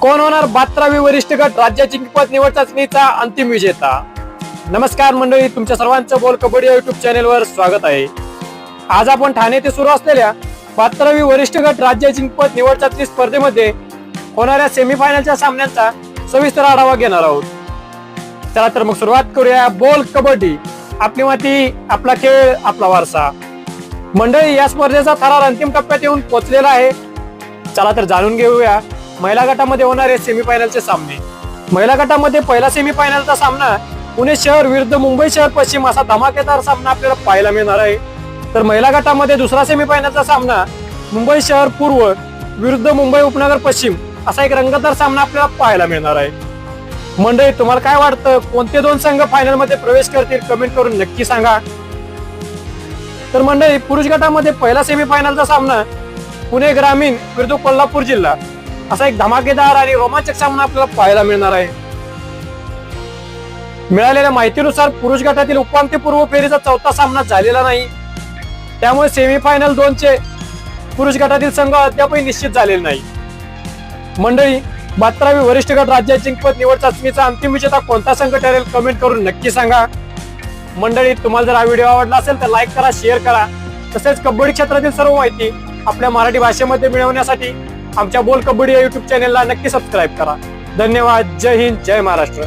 कोण होणार बात्रावी वरिष्ठ गट राज्याची पद निवड चाचणीचा अंतिम विजेता? नमस्कार मंडळी तुमच्या सर्वांचं बोल कबड्डी युट्यूब चॅनेलवर स्वागत आहे. आज आपण ठाणे ते सुरू असलेल्या बात्रावी वरिष्ठ गट राज्य जिंकपत निवड चाचणी स्पर्धेमध्ये होणाऱ्या सेमीफायनलच्या सामन्यांचा सविस्तर आढावा घेणार आहोत. चला तर मग सुरुवात करूया बोल कबड्डी. आपली माती आपला खेळ आपला वारसा. मंडळी या स्पर्धेचा थरार अंतिम टप्प्यात येऊन पोचलेला आहे. चला तर जाणून घेऊया महिला गटामध्ये होणारे सेमीफायनलचे सामने. महिला गटामध्ये पहिला सेमीफायनलचा सामना पुणे शहर विरुद्ध मुंबई शहर पश्चिम असा धमाकेदार सामना आपल्याला पाहायला मिळणार आहे. तर महिला गटामध्ये दुसरा सेमीफायनलचा सामना मुंबई शहर पूर्व विरुद्ध मुंबई उपनगर पश्चिम असा एक रंगतदार सामना आपल्याला पाहायला मिळणार आहे. मंडळी तुम्हाला काय वाटतं? कोणते दोन संघ फायनलमध्ये प्रवेश करतील? कमेंट करून नक्की सांगा. तर मंडळी पुरुष गटामध्ये पहिला सेमीफायनलचा सामना पुणे ग्रामीण विरुद्ध कोल्हापूर जिल्हा. असा एक धमाकेदार आणि रोमांचक सामना आपल्याला पाहायला मिळणार आहे. मिळालेल्या माहितीनुसार पुरुष गटातील उपांत्यपूर्व फेरीचा चौथा सामना झालेला नाही. त्यामुळे सेमीफायनल दोनचे पुरुष गटातील संघ अद्यापही निश्चित झालेले नाही. मंडळी बहात्तरावी वरिष्ठ गट राज्य जिंकपत निवड चाचणीचा अंतिम विजेता कोणता संघ ठरेल कमेंट करून नक्की सांगा. मंडळी तुम्हाला जर हा व्हिडिओ आवडला असेल तर लाईक करा शेअर करा. तसेच कबड्डी क्षेत्रातील सर्व माहिती आपल्या मराठी भाषेमध्ये मिळवण्यासाठी आमच्या बोल कबड्डी या युट्यूब चॅनेलला नक्की सबस्क्राईब करा. धन्यवाद. जय हिंद. जय महाराष्ट्र.